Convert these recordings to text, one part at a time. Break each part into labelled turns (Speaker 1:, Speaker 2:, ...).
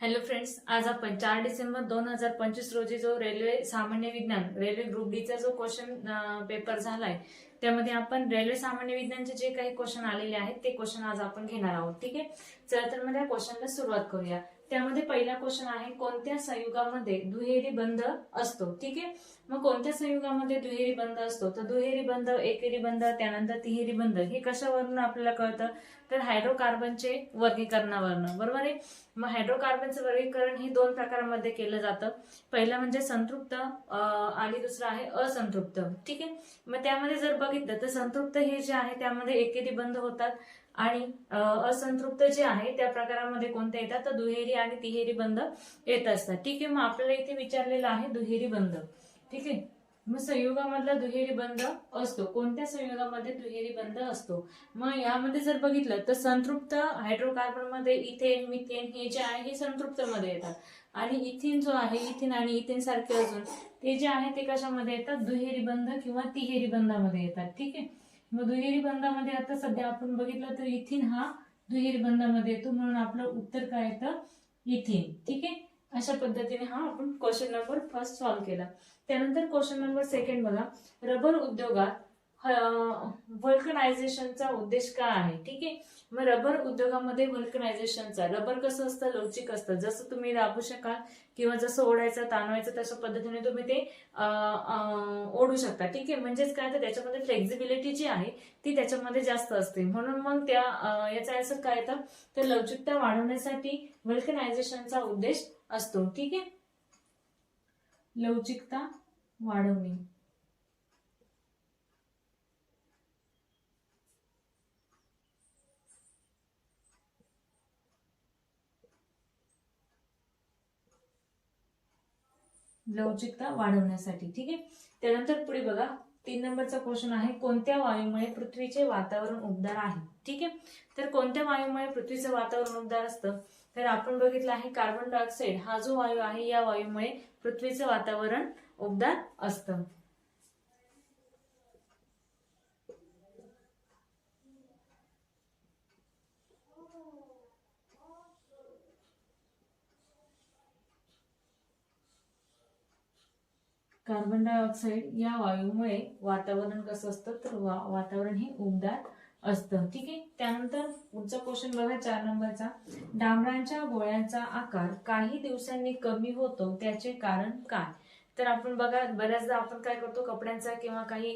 Speaker 1: Hello friends आज आपण चार डिसेंबर दोन हजार पंचवीस रोजी जो रेल्वे सामान्य विज्ञान रेल्वे ग्रुप डीचा जो क्वेश्चन पेपर झालाय त्यामध्ये आपण रेल्वे सामान्य विज्ञानचे जे काही क्वेश्चन आलेले आहेत ते क्वेश्चन आज आपण घेणार आहोत ठीक आहे? चला तर मग त्या क्वेश्चनला सुरुवात करूया. त्यामध्ये पहिला क्वेश्चन आहे कोणत्या संयुगामध्ये दुहेरी बंध असतो? ठीक आहे? मग कोणत्या संयुगामध्ये दुहेरी बंध असतो? तर दुहेरी बंध एकेरी बंध त्यानंतर तिहेरी बंध हे कशावरून आपल्याला कळतं? तर हायड्रोकार्बनचे वर्गीकरणावरनं. बरोबर आहे? मग हायड्रोकार्बनचं वर्गीकरण हे दोन प्रकारामध्ये केलं जातं. पहिलं म्हणजे संतृप्त आणि दुसरं आहे असंतृप्त. ठीक आहे? मग त्यामध्ये जर बघितलं तर संतृप्त हे जे आहे त्यामध्ये एकेरी बंध होतात. आणि असंतृप्त जे आहे त्या प्रकारामध्ये कोणते येतात? तर दुहेरी आणि तिहेरी बंध येत असतात. ठीक आहे मग आपल्याला इथे विचारलेलं आहे दुहेरी बंध. ठीक आहे? मग संयुगामधला दुहेरी बंद असतो. कोणत्या संयुगामध्ये दुहेरी बंध असतो? मग यामध्ये जर बघितलं तर संतृप्त हायड्रोकार्बनमध्ये इथेन मिथेन हे जे आहे हे संतृप्त मध्ये येतात. आणि इथिन जो आहे इथिन आणि इथेन सारखे अजून ते जे आहे ते कशामध्ये येतात? दुहेरी बंध किंवा तिहेरी बंधामध्ये येतात. ठीक आहे? मग दुहेरी बंधामध्ये आता सध्या आपण बघितलं तर इथिन हा दुहेरी बंधामध्ये येतो. म्हणून आपलं उत्तर काय येतं? इथिन. ठीक आहे? अशा पद्धतीने हा आपण क्वेश्चन नंबर फर्स्ट सॉल्व्ह केला. त्यानंतर क्वेश्चन नंबर सेकंड बघा. रबर उद्योगात व्हल्कनायझेशनचा उद्देश काय आहे? ठीक आहे? मग रबर उद्योगामध्ये व्हल्कनायझेशनचा रबर कसं असतं? लवचिक असतं. जसं तुम्ही दाबू शकाल किंवा जसं ओढायचं ताणवायचं तशा पद्धतीने तुम्ही ते ओढू शकता. ठीक आहे? म्हणजेच काय? तर त्याच्यामध्ये फ्लेक्झिबिलिटी जी आहे ती त्याच्यामध्ये जास्त असते. म्हणून मग त्या याचा असं काय येतं? तर लवचिकता वाढवण्यासाठी व्हल्कनायझेशनचा उद्देश असतो. ठीक आहे? लवचिकता वाढवणे. लवचिकता वाढवण्यासाठी ठीक आहे? त्यानंतर पुढे बघा तीन नंबरचा क्वेश्चन आहे कोणत्या वायूमुळे पृथ्वीचे वातावरण उबदार आहे? ठीक आहे? तर कोणत्या वायूमुळे पृथ्वीचं वातावरण उबदार असतं? तर आपण बघितलं आहे कार्बन डायऑक्साईड हा जो वायू आहे या वायूमुळे पृथ्वीचं वातावरण उबदार असतं. कार्बन डायऑक्साईड या वायूमुळे वातावरण कसं असतं? तर वा- वातावरण हे उबदार असतं. ठीक आहे? त्यानंतर पुढचा क्वेश्चन बघा चार नंबरचा. डांबरांच्या गोळ्यांचा आकार काही दिवसांनी कमी होतो त्याचे कारण काय? तर आपण बघा बऱ्याचदा आपण काय करतो कपड्यांचा किंवा काही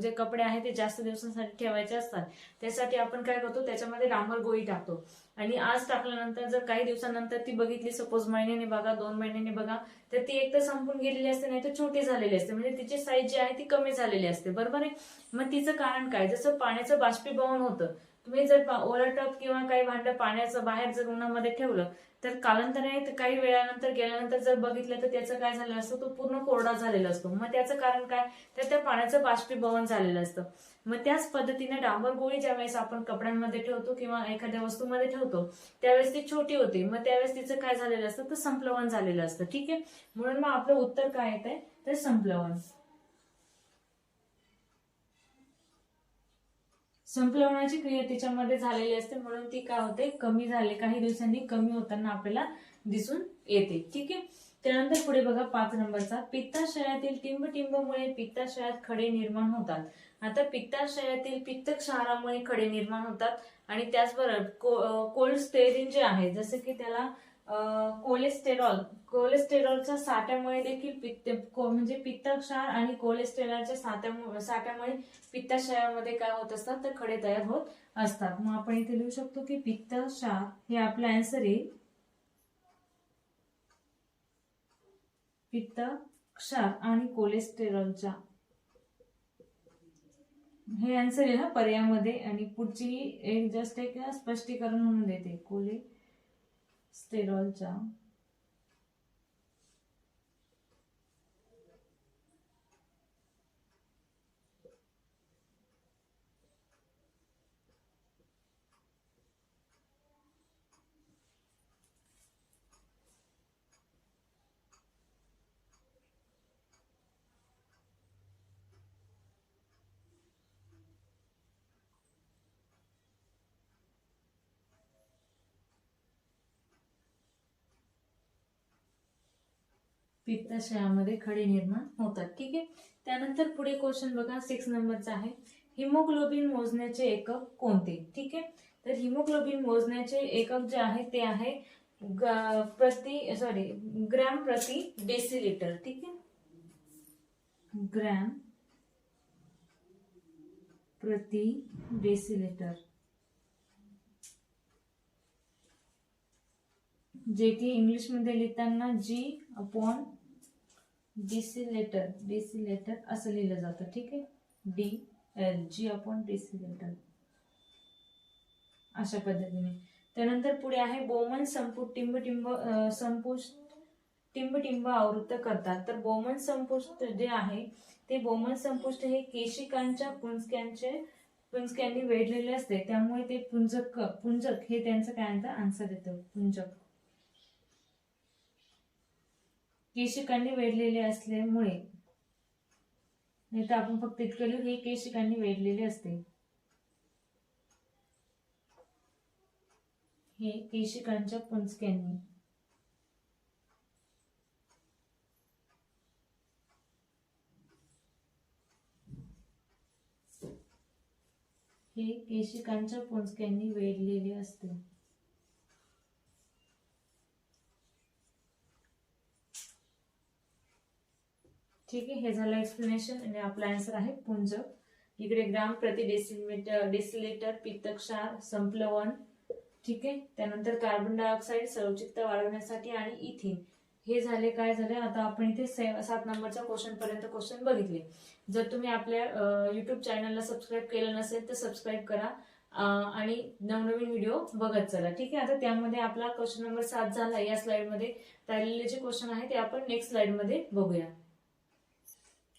Speaker 1: जे कपडे आहेत ते जास्त दिवसांसाठी ठेवायचे असतात. त्यासाठी आपण काय करतो त्याच्यामध्ये डांबर गोळी टाकतो. आणि आज टाकल्यानंतर जर काही दिवसानंतर ती बघितली सपोज महिन्याने बघा दोन महिन्याने बघा तर ती एक तर संपून गेलेली असते नाही तर छोटी झालेली असते. म्हणजे तिची साईज जी आहे ती कमी झालेली असते. बरोबर आहे? मग तिचं कारण काय? जसं पाण्याचं बाष्पीभवन होतं तुम्ही जर ओला टप किंवा काही भांडं पाण्याचं बाहेर जर उन्हामध्ये ठेवलं तर कालांतराने काही वेळानंतर गेल्यानंतर जर बघितलं तर त्याचं काय झालं असतं तो पूर्ण कोरडा झालेला असतो. मग त्याचं कारण काय? तर त्या पाण्याचं बाष्पीभवन झालेलं असतं. मग त्याच पद्धतीने डांबर गोळी ज्यावेळेस आपण कपड्यांमध्ये ठेवतो किंवा एखाद्या वस्तूमध्ये ठेवतो त्यावेळेस ती छोटी होती. मग त्यावेळेस तिचं काय झालेलं असतं? तर संप्लवन झालेलं असतं. ठीक आहे? म्हणून मग आपलं उत्तर काय येत आहे तर संप्लवन. संपलवण्याची क्रिया तिच्यामध्ये झालेली असते म्हणून ती काय होते? कमी झाले. काही दिवसांनी कमी होताना आपल्याला दिसून येते. ठीक आहे? त्यानंतर पुढे बघा पाच नंबरचा. पित्ताशयातील टिंबटिंबमुळे पित्ताशयात खडे निर्माण होतात. आता पित्ताशयातील पित्त क्षारामुळे खडे निर्माण होतात. आणि त्याचबरोबर को, कोल्स्टेरिन जे आहे जसं की त्याला कोलेस्टेरॉल. कोलेस्टेरॉलच्या साठ्यामुळे देखील पित्त म्हणजे पित्तक्षार आणि कोलेस्टेरॉलच्या साठ्यामुळे साठ्यामुळे पित्ताशयामध्ये काय होत असतात? तर खडे तयार होत असतात. मग आपण इथे लिहू शकतो की पित्तक्षार हे आपलं आन्सर येईल पित्त क्षार आणि कोलेस्टेरॉलच्या. हे आन्सर आहे ना पर्यायामध्ये. आणि पुढची एक जस्ट एक स्पष्टीकरण म्हणून देते. कोलेस्टेरॉलच्या पित्ताशयामध्ये खडे निर्माण होतात. ठीक आहे? त्यानंतर पुढे क्वेश्चन बघा. सिक्स नंबरचा आहे. हिमोग्लोबिन मोजण्याचे एकक कोणते? ठीक आहे? तर हिमोग्लोबिन मोजण्याचे एकक जे आहे ते आहे प्रति सॉरी ग्रॅम प्रति डेसिलिटर ठीक आहे? ग्रॅम प्रति डेसिलिटर जे की इंग्लिशमध्ये लिहिताना जी अपॉन डिसिलेटर डिसिलेटर असं लिहिलं जातं ठीक आहे? डी एल जी अपॉन डिसिलेटर अशा पद्धतीने. त्यानंतर पुढे आहे बोमन संपुट टिंबटिंब संपुष्ट टिंबटिंब आवृत्त करतात. तर बोमन संपुष्ट जे आहे ते बोमन संपुष्ट हे केशिकांच्या पुंजक्यांचे पुंजक्यांनी वेढलेले असते. त्यामुळे ते पुंजक पुंजक हे त्यांचं काय आन्सर येतं पुंजक. केशिकांनी वेढलेले असल्यामुळे. नाही तर आपण फक्त इतकं लिहू हे केशिकांनी वेढलेले असते. हे केशिकांच्या पुंजक्यांनी. हे केशिकांच्या पुंजक्यांनी वेढलेले असते. ठीक आहे हे झालं एक्सप्लेनेशन आणि आपला आन्सर आहे पुंजक. इकडे ग्राम प्रति डेसिमीटर डेसिलिटर पित्तक्षार संपलवन. ठीक आहे त्यानंतर कार्बन डायऑक्साईड सौचिकता वाढवण्यासाठी आणि इथिन हे झाले काय झाले? आता आपण इथे सात नंबरच्या क्वेश्चन पर्यंत क्वेश्चन बघितले. जर तुम्ही आपल्या युट्यूब चॅनलला सबस्क्राईब केलं नसेल तर सबस्क्राईब करा. आणि नवनवीन व्हिडिओ बघत चला. ठीक आहे आता त्यामध्ये आपला क्वेश्चन नंबर सात झाला. या स्लाइडमध्ये राहिलेले जे क्वेश्चन आहे ते आपण नेक्स्ट स्लाइडमध्ये बघूया.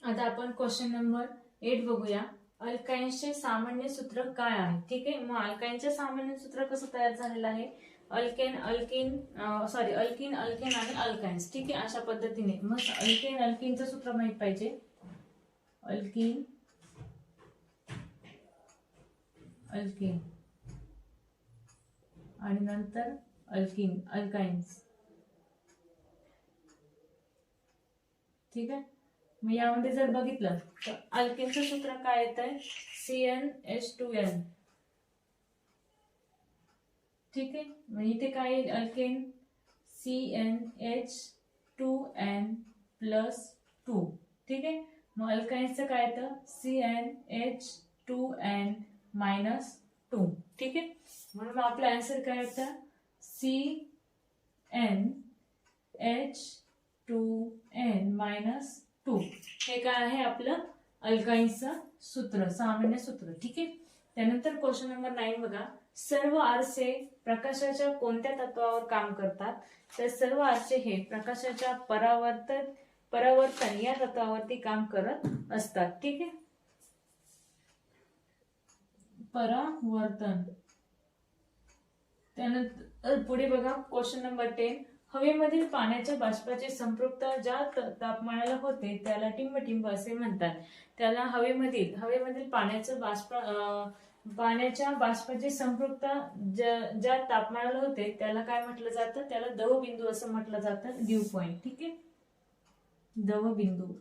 Speaker 1: आता आपण क्वेश्चन नंबर एट बघूया. अल्काइन्सचे सामान्य सूत्र काय आहे? ठीक आहे? मग अल्काइनचे सामान्य सूत्र कसं तयार झालेलं आहे? Alkane alkene sorry alkene alkane आणि अल्काइन्स ठीक आहे? अशा पद्धतीने. मग अल्केन अल्किनचं सूत्र माहीत पाहिजे. Alkene alkane. आणि नंतर अल्किन अल्काइन्स ठीक आहे? मग यामध्ये जर बघितलं तर अल्केनचं सूत्र काय येत आहे C N H two N ठीक आहे? मग इथे काय येईल? Alkane C N H two N plus two ठीक आहे? मग अल्काइन्सचं काय येतं? C N H two N minus two ठीक आहे? म्हणून मग आपलं आन्सर काय येतं C N H two N minus two हे काय आहे आपलं? अल्काईनचं सूत्र सामान्य सूत्र. ठीक आहे? त्यानंतर क्वेश्चन नंबर नाईन बघा. सर्व आरसे प्रकाशाच्या कोणत्या तत्वावर काम करतात? तर सर्व आरसे हे प्रकाशाच्या परावर्तन परावर्तन या तत्वावरती काम करत असतात. ठीक आहे? परावर्तन. त्यानंतर पुढे बघा. क्वेश्चन नंबर टेन हवेमधील पाण्याच्या बाष्पाची संपृक्तता ज्या तापमानाला होते त्याला टिंबटिंब असे म्हणतात. त्याला हवेमधील हवेमधील पाण्याचं बाष्प पाण्याच्या बाष्पाची संपृक्तता ज्या ज्या तापमानाला होते त्याला काय म्हटलं जातं? त्याला दवबिंदू असं म्हटलं जातं ड्यू पॉइंट ठीक आहे? दवबिंदू.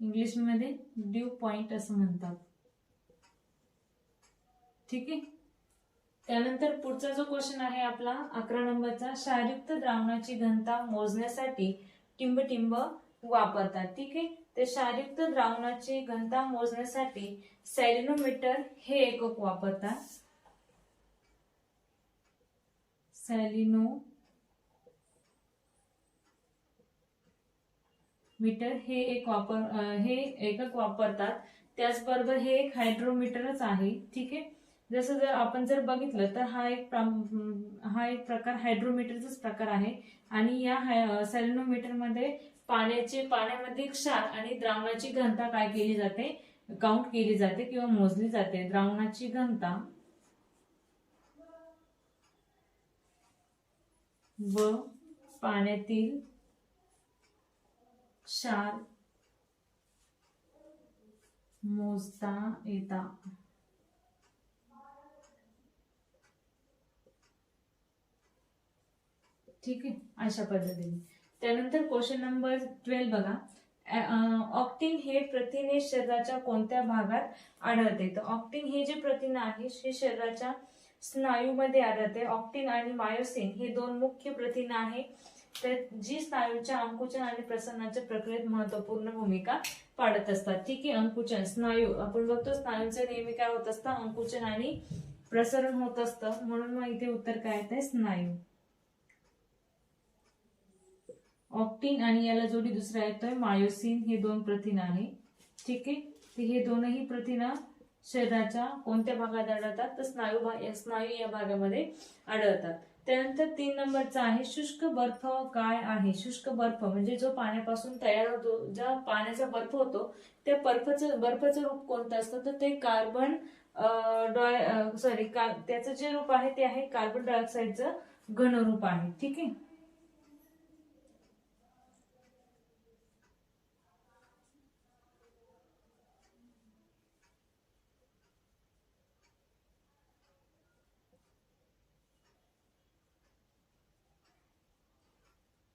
Speaker 1: इंग्लिशमध्ये ड्यू पॉइंट असं म्हणतात. ठीक आहे? त्यानंतर पुढचा जो क्वेश्चन आहे आपला अकरा नंबरचा क्षारयुक्त द्रावणाची घनता मोजण्यासाठी टिंबटिंब वापरतात ठीक आहे? ते क्षारयुक्त द्रावणाची घनता मोजण्यासाठी सॅलिनोमीटर हे एकक वापरतात. सॅलिनो मीटर हे एक वापर हे एकक वापरतात. त्याचबरोबर हे एक हायड्रोमीटरच आहे ठीक आहे? जसं जर आपण जर बघितलं तर हा एक हा एक प्रकार हायड्रोमीटरचाच प्रकार आहे. आणि या सॅलिनोमीटरमध्ये पाण्याचे पाण्यामध्ये क्षार आणि द्रावणाची घनता काय केली जाते? काउंट केली जाते किंवा मोजली जाते. द्रावणाची घनता व पाण्यातील क्षार मोजता येता. ठीक आहे? अशा पद्धतीने. त्यानंतर क्वेश्चन नंबर ट्वेल्व बघा. ऑक्टिन हे प्रथिने शरीराच्या कोणत्या भागात आढळते? तर ऑक्टिन हे जे प्रथिन आहे हे शरीराच्या स्नायूमध्ये आढळते. ऑक्टिन आणि मायोसिन हे दोन मुख्य प्रथिन आहे तर जी स्नायूच्या अंकुचन आणि प्रसन्नाच्या प्रक्रियेत महत्त्वपूर्ण भूमिका पाडत असतात. ठीक आहे? अंकुचन स्नायू. आपण बघतो स्नायूचं नेहमी काय होत असतं? अंकुचन आणि प्रसरण होत असतं. म्हणून मग इथे उत्तर काय येत आहे स्नायू. ऑक्टिन आणि याला जोडी दुसरा येतोय मायोसिन हे दोन प्रथिन आहे. ठीक आहे? हे दोनही प्रथिन शरीराच्या कोणत्या भागात आढळतात? तर स्नायू भा या स्नायू या भागामध्ये आढळतात. त्यानंतर तीन नंबरचा आहे शुष्क बर्फ. काय आहे? शुष्क बर्फ म्हणजे जो पाण्यापासून तयार होतो ज्या पाण्याचा बर्फ होतो त्या बर्फचं बर्फाचं रूप कोणतं असतं? तर ते कार्बन डॉय सॉरी का त्याचं जे रूप आहे ते आहे कार्बन डायऑक्साईडचं घनरूप आहे. ठीक आहे?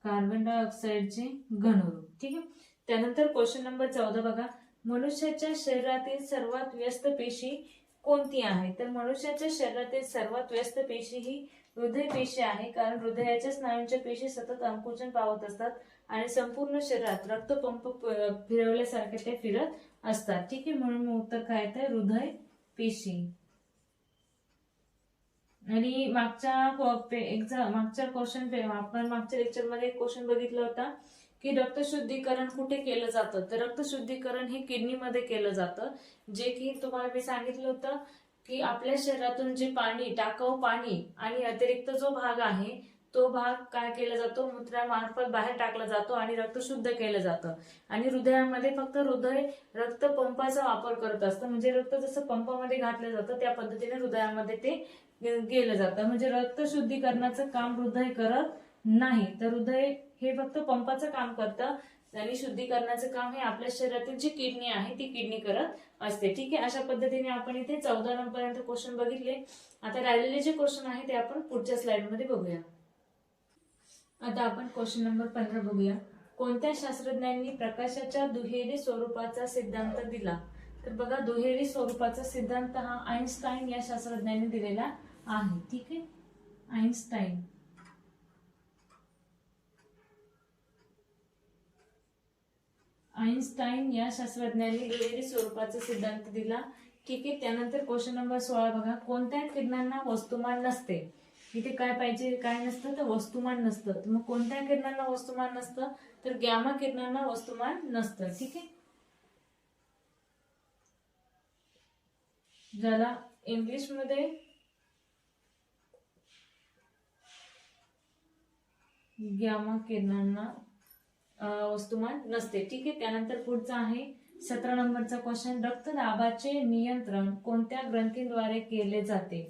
Speaker 1: कार्बन डायऑक्साईडचे घनरूप. ठीक आहे? त्यानंतर क्वेश्चन नंबर चौदा बघा. मनुष्याच्या शरीरातील सर्वात व्यस्त पेशी कोणती आहे? तर मनुष्याच्या शरीरातील सर्वात व्यस्त पेशी ही हृदय पेशी आहे. कारण हृदयाच्या स्नायूंच्या पेशी सतत अंकुचन पावत असतात आणि संपूर्ण शरीरात रक्तपंप फिरवल्यासारखे ते फिरत असतात. ठीक आहे? म्हणून उत्तर काय तर हृदय पेशी. आणि मागच्या एक्झाम मागच्या क्वेश्चन आपण मागच्या लेक्चरमध्ये एक क्वेश्चन बघितला होता की रक्तशुद्धीकरण कुठे केलं जातं? तर रक्तशुद्धीकरण हे किडनीमध्ये केलं जातं. जे की तुम्हाला मी सांगितलं होतं की आपल्या शरीरातून जे पाणी टाकाऊ पाणी आणि अतिरिक्त जो भाग आहे तो भाग काय केला जातो? मूत्रामार्फत बाहेर टाकला जातो आणि रक्त शुद्ध केलं जातं. आणि हृदयामध्ये फक्त हृदय रक्त पंपाचा वापर करत असतं. म्हणजे रक्त जसं पंपामध्ये घातलं जातं त्या पद्धतीने हृदयामध्ये ते गेलं जातं. म्हणजे रक्त शुद्धीकरणाचं काम हृदय करत नाही. तर हृदय हे फक्त पंपाचं काम करतं. आणि शुद्धीकरणाचं काम हे आपल्या शरीरातील जी किडनी आहे ती किडनी करत असते. ठीक आहे? अशा पद्धतीने आपण इथे चौदा नंबरपर्यंत क्वेश्चन बघितले. आता राहिलेले जे क्वेश्चन आहे ते आपण पुढच्या स्लाइडमध्ये बघूया. आता आपण क्वेश्चन नंबर पंधरा बघूया. कोणत्या शास्त्रज्ञांनी प्रकाशाच्या दुहेरी स्वरूपाचा सिद्धांत दिला? तर बघा दुहेरी स्वरूपाचा सिद्धांत हा आईन्स्टाईन या शास्त्रज्ञांनी दिलेला. आहे ठीक आहे? आईन्स्टाईन आईन्स्टाईन या शास्त्रज्ञांनी दुहेरी स्वरूपाचा सिद्धांत दिला. ठीक आहे त्यानंतर क्वेश्चन नंबर सोळा बघा. कोणत्या किरणांना वस्तुमान नसते. इथे काय पाहिजे काय नसतं तर वस्तुमान नसतं. तर मग कोणत्या किरणांना वस्तुमान नसतं तर गॅमा किरणांना वस्तुमान नसतं. ठीक आहे? ज्याला इंग्लिशमध्ये गॅमा किरणांना वस्तुमान नसते. ठीक आहे त्यानंतर पुढचा आहे सतरा नंबरचा क्वेश्चन रक्तदाबाचे नियंत्रण कोणत्या ग्रंथींद्वारे केले जाते?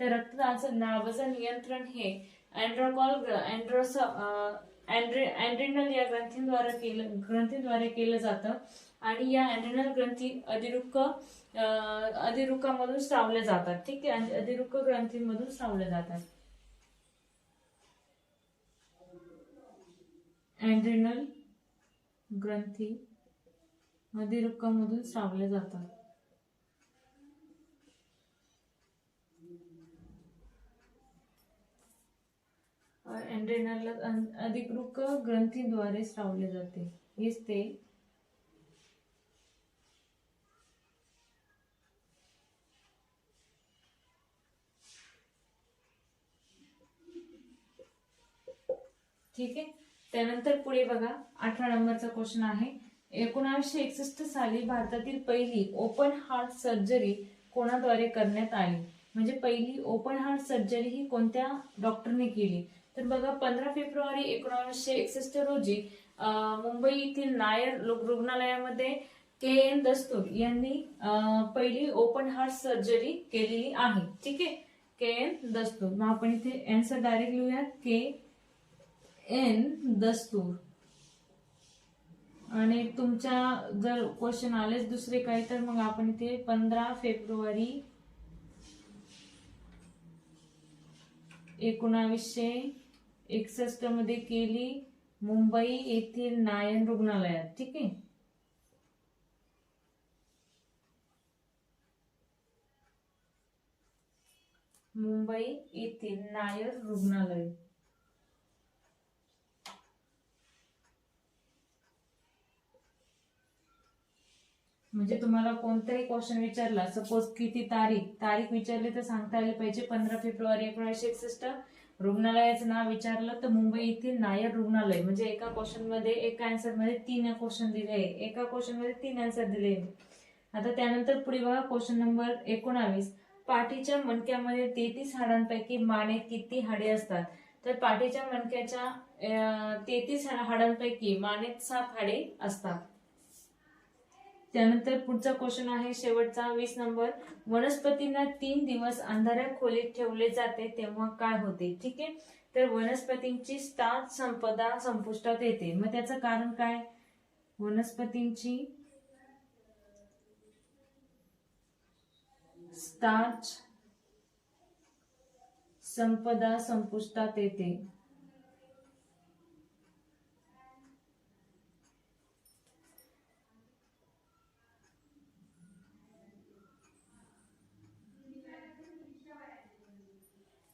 Speaker 1: तर रक्तदाबाचं दाबाचं नियंत्रण हे अँड्रोकॉल अँड्रोस अँड्रिनल या ग्रंथींद्वारे केलं ग्रंथींद्वारे केलं जातं. आणि या अँड्रिनल ग्रंथी अधिरुक्क अधिरुकामधून अधिरुक्कामधून जातात. ठीक आहे अधिरुक्क ग्रंथींमधून श्रावल्या जातात. अँड्रिनल ग्रंथी अधिरुक्कामधून स्रावल्या जातात. अँड्रिनल अधिकृत ग्रंथीद्वारे स्रावले जाते. हेच ते ठीक आहे? त्यानंतर पुढे बघा अठरा नंबरचा क्वेश्चन आहे. एकोणावीसशे एकसष्ट साली भारतातील पहिली ओपन हार्ट सर्जरी कोणाद्वारे करण्यात आली? म्हणजे पहिली ओपन हार्ट सर्जरी ही कोणत्या डॉक्टरने केली? तर बघा पंधरा फेब्रुवारी एकोणावीसशे एकसष्ट रोजी मुंबई येथील नायर लोक रुग्णालयामध्ये के. एन. दस्तूर यांनी पहिली ओपन हार्ट सर्जरी केलेली आहे. ठीक आहे? के. एन. दस्तूर. मग आपण इथे आन्सर डायरेक्ट लिहूया के. एन दस्तूर. आणि तुमच्या जर क्वेश्चन आलेच दुसरे काही तर मग आपण इथे पंधरा फेब्रुवारी एकोणावीसशे एकसष्टमध्ये केली मुंबई येथील नायन रुग्णालयात. ठीक आहे? मुंबई येथील नायर रुग्णालय. म्हणजे तुम्हाला कोणताही क्वेश्चन विचारला सपोज किती तारीख तारीख विचारली तर सांगता आली पाहिजे. पंधरा फेब्रुवारी एकोणीसशे एकसष्ट रुग्णालयाचं नाव विचारलं तर मुंबई येथील नायर रुग्णालय म्हणजे एका क्वेश्चनमध्ये एका आन्सरमध्ये तीन क्वेश्चन दिले आहे. एका क्वेश्चनमध्ये तीन आन्सर दिले आहे. आता त्यानंतर पुढे बघा क्वेश्चन नंबर एकोणावीस. पाठीच्या मणक्यामध्ये तेहतीस हाडांपैकी माने किती हाडे असतात? तर पाठीच्या मणक्याच्या तेहतीस हाडांपैकी मानेत सात हाडे असतात. त्यानंतर पुढचा क्वेश्चन आहे शेवटचा. वीस नंबर वनस्पतींना तीन दिवस अंधाऱ्या खोलीत ठेवले जाते तेव्हा काय होते? ठीक आहे? तर वनस्पतींची स्टार्च संपदा संपुष्टात येते. मग त्याचं कारण काय? वनस्पतींची स्टार्च संपदा संपुष्टात येते.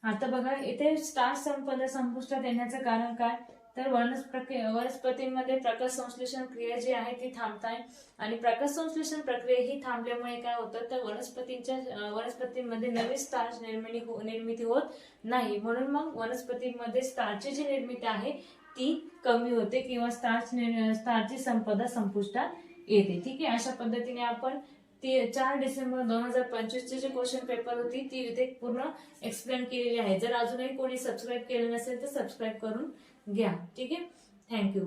Speaker 1: आता बघा इथे स्टार्च संपदा संपुष्टात येण्याचं कारण काय? तर वनस्पती वनस्पतींमध्ये प्रकाश संश्लेषण क्रिया जी आहे ती थांबत आहे आणि प्रकाश संश्लेषण प्रक्रिया ही थांबल्यामुळे काय होतं? तर वनस्पतींच्या वनस्पतींमध्ये नवीन स्टार्च निर्मिती हो- निर्मिती होत नाही. म्हणून मग वनस्पतींमध्ये स्टार्चची जी निर्मिती आहे ती कमी होते किंवा स्टार्च स्टार्चची संपदा संपुष्टात येते. ठीक आहे? अशा पद्धतीने आपण ती चार डिसेंबर दोन हजार पंचवीसची जी क्वेश्चन पेपर होती ती इथे पूर्ण एक्सप्लेन केलेली आहे. जर अजूनही कोणी सबस्क्राईब केलं नसेल तर सबस्क्राईब करून घ्या. ठीक आहे? थँक्यू